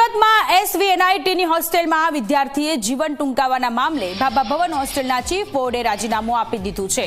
સુરતમાં એસવીએનઆઈટીની હોસ્ટેલમાં વિદ્યાર્થીએ જીવન ટૂંકાવાના મામલે બાબા ભવન હોસ્ટેલના ચીફ બોર્ડે રાજીનામું આપી દીધું છે.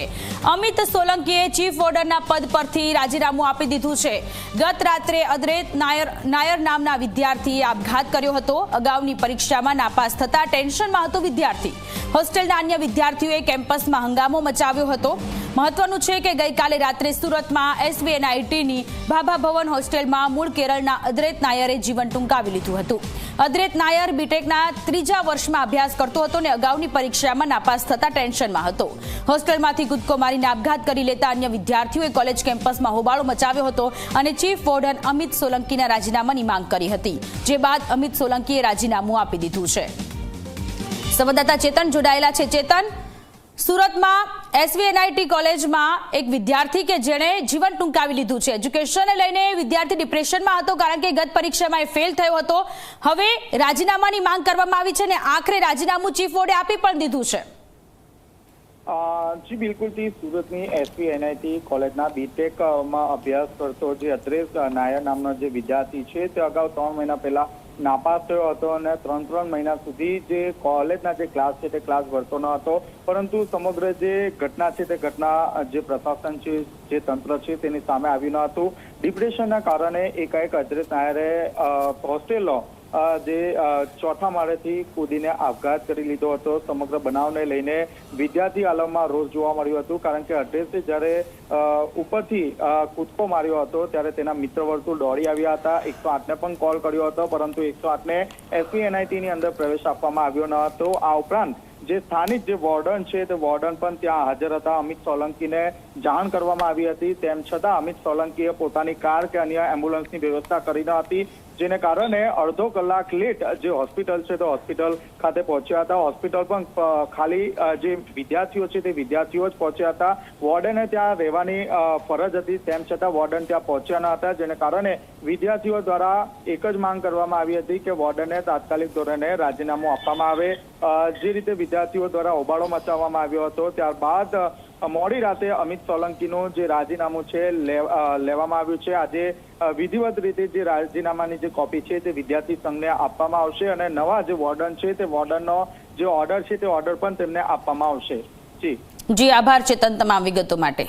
અમિત સોલંકીએ ચીફ બોર્ડરના પદ પરથી રાજીનામું આપી દીધું છે. ગત રાત્રે અદ્રેત નાયર નાયર નામના વિદ્યાર્થીએ આપઘાત કર્યો હતો. અગાઉની પરીક્ષામાં નાપાસ થતા ટેન્શનમાં હતો વિદ્યાર્થી. હોસ્ટેલના અન્ય વિદ્યાર્થીઓએ કેમ્પસમાં હંગામો મચાવ્યો હતો. મહત્વનું છે કે ગઈકાલે રાત્રે સુરતમાં એસવીએનઆઈટીની ભાભા ભવન હોસ્ટેલમાં મૂળ કેરળના અદ્રેત નાયરે જીવન ટૂંકાવી લીધું હતું. અદ્રેત નાયર બીટેકના ત્રીજા વર્ષમાં અભ્યાસ કરતો હતો અને અગાઉની પરીક્ષામાં નાપાસ થતા ટેન્શનમાં હતો. હોસ્ટેલમાંથી કૂદકો મારીને આપઘાત કરી લેતા અન્ય વિદ્યાર્થીઓએ કોલેજ કેમ્પસમાં હોબાળો મચાવ્યો હતો અને ચીફ વોર્ડન અમિત સોલંકીના રાજીનામાની માંગ કરી હતી, જે બાદ અમિત સોલંકીએ રાજીનામું આપી દીધું છે. સંવાદદાતા ચેતન જોડાયેલા છે. ચેતન? સુરતમાં એસવીએનઆઈટી કોલેજમાં એક વિદ્યાર્થી કે જેણે જીવન ટૂંકાવી લીધું છે. એજ્યુકેશનને લઈને વિદ્યાર્થી ડિપ્રેશનમાં હતો કારણ કે ગત પરીક્ષામાં એ ફેલ થયો હતો. હવે રાજીનામાની માંગ કરવામાં આવી છે અને આખરે રાજીનામું ચીફ વોર્ડે આપી પણ દીધું છે. જી જી બિલકુલથી સુરતની એસપી એનઆઈટી કોલેજના બીટેકમાં અભ્યાસ કરતો જે અત્રેશ નાયર નામનો જે વિદ્યાર્થી છે, તે અગાઉ ત્રણ મહિના પહેલા નાપાસ થયો હતો અને ત્રણ ત્રણ મહિના સુધી જે કોલેજના જે ક્લાસ છે તે ક્લાસ ભરતો ન હતો. પરંતુ સમગ્ર જે ઘટના છે તે ઘટના જે પ્રશાસન છે, જે તંત્ર છે તેની સામે આવ્યું ન હતું. ડિપ્રેશનના કારણે એકાએક અજરેશ નાયરે હોસ્ટેલો જે ચોથા માળેથી કૂદીને આપઘાત કરી લીધો હતો, સમગ્ર બનાવને લઈને વિદ્યાર્થી આલમમાં રોષ જોવા મળ્યું હતું, કારણ કે અડ્રેસે જ્યારે ઉપરથી કૂદકો માર્યો હતો, ત્યારે તેના મિત્ર વર્તુળ દોડી આવ્યા હતા. એકસો આઠને પણ કોલ કર્યો હતો, પરંતુ એકસો આઠને એસપી એનઆઈટીની અંદર પ્રવેશ આપવામાં આવ્યો ન હતો. આ ઉપરાંત, જે સ્થાનિક જે વોર્ડન છે, તે વોર્ડન પણ ત્યાં હાજર હતા. અમિત સોલંકીને જાણ કરવામાં આવી હતી. તેમ છતાં, અમિત સોલંકીએ પોતાની કાર કે અન્ય એમ્બ્યુલન્સની વ્યવસ્થા કરી ન હતી. જેને કારણે અડધો કલાક લેટ જે હોસ્પિટલ છે, તો હોસ્પિટલ ખાતે પહોંચ્યા હતા. હોસ્પિટલ પણ ખાલી જે વિદ્યાર્થીઓ છે, તે વિદ્યાર્થીઓ જ પહોંચ્યા હતા. વોર્ડને ત્યાં રહેવાની ફરજ હતી. તેમ છતાં વોર્ડન ત્યાં પહોંચ્યા ન હતા, જેને કારણે વિદ્યાર્થીઓ દ્વારા એક જ માંગ કરવામાં આવી હતી કે વોર્ડને તાત્કાલિક ધોરણે રાજીનામું આપવામાં આવે. જે રીતે વિદ્યાર્થીઓ દ્વારા હોબાળો મચાવવામાં આવ્યો હતો, ત્યારબાદ મોડી રાતે અમિત સોલંકીનું જે રાજીનામું છે લેવામાં આવ્યું છે. આજે વિધિવત રીતે જે રાજીનામાની જે કોપી છે તે વિદ્યાર્થી સંઘને આપવામાં આવશે અને નવા જે વોર્ડન છે તે વોર્ડનનો જે ઓર્ડર છે તે ઓર્ડર પણ તેમને આપવામાં આવશે. જી. જી, આભાર ચેતન તમામ વિગતો માટે.